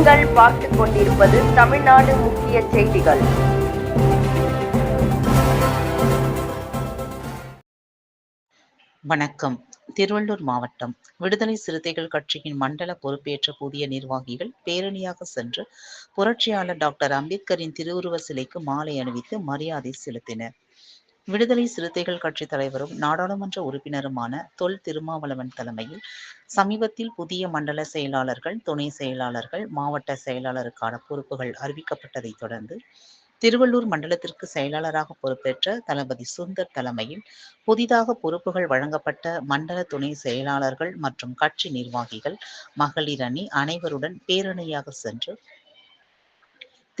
நீங்கள் பார்த்துக் கொண்டிருப்பது தமிழ்நாடு முக்கிய செய்திகள். வணக்கம். திருவள்ளூர் மாவட்டம் விடுதலை சிறுத்தைகள் கட்சியின் மண்டல பொறுப்பேற்ற புதிய நிர்வாகிகள் பேரணியாக சென்று புரட்சியாளர் டாக்டர் அம்பேத்கரின் திருவுருவ சிலைக்கு மாலை அணிவித்து மரியாதை செலுத்தினர். விடுதலை சிறுத்தைகள் கட்சி தலைவரும் நாடாளுமன்ற உறுப்பினருமான தொல் திருமாவளவன் தலைமையில் சமீபத்தில் புதிய மண்டல செயலாளர்கள் துணை செயலாளர்கள் மாவட்ட செயலாளருக்கான பொறுப்புகள் அறிவிக்கப்பட்டதைத் தொடர்ந்து திருவள்ளூர் மண்டலத்திற்கு செயலாளராக பொறுப்பேற்ற தளபதி சுந்தர் தலைமையில் புதிதாக பொறுப்புகள் வழங்கப்பட்ட மண்டல துணை செயலாளர்கள் மற்றும் கட்சி நிர்வாகிகள் மகளிர் அணி அனைவருடன் பேரணியாக சென்று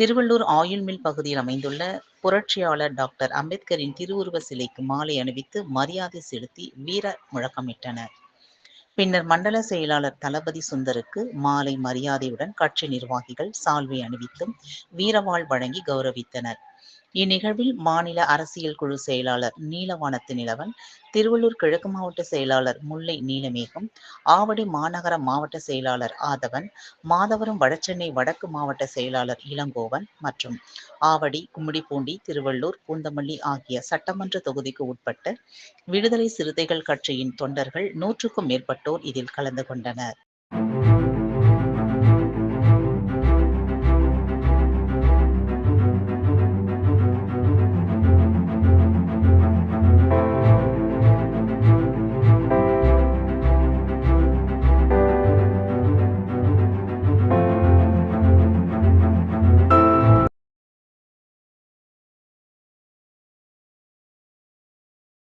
திருவள்ளூர் ஆயில் மில் பகுதியில் அமைந்துள்ள புரட்சியாளர் டாக்டர் அம்பேத்கரின் திருவுருவ சிலைக்கு மாலை அணிவித்து மரியாதை செலுத்தி வீர முழக்கமிட்டனர். பின்னர் மண்டல செயலாளர் தளபதி சுந்தருக்கு மாலை மரியாதையுடன் கட்சி நிர்வாகிகள் சால்வை அணிவித்தும் வீரவாள் வழங்கி கௌரவித்தனர். இந்நிகழ்வில் மாநில அரசியல் குழு செயலாளர் நீலவானத்து நிலவன் திருவள்ளூர் கிழக்கு மாவட்ட செயலாளர் முல்லை நீலமேகம் ஆவடி மாநகர மாவட்ட செயலாளர் ஆதவன் மாதவரம் வடசென்னை வடக்கு மாவட்ட செயலாளர் இளங்கோவன் மற்றும் ஆவடி கும்மிடிப்பூண்டி திருவள்ளூர் பூந்தமல்லி ஆகிய சட்டமன்ற தொகுதிக்கு உட்பட்ட விடுதலை சிறுத்தைகள் கட்சியின் தொண்டர்கள் நூற்றுக்கும் மேற்பட்டோர் இதில் கலந்து கொண்டனர்.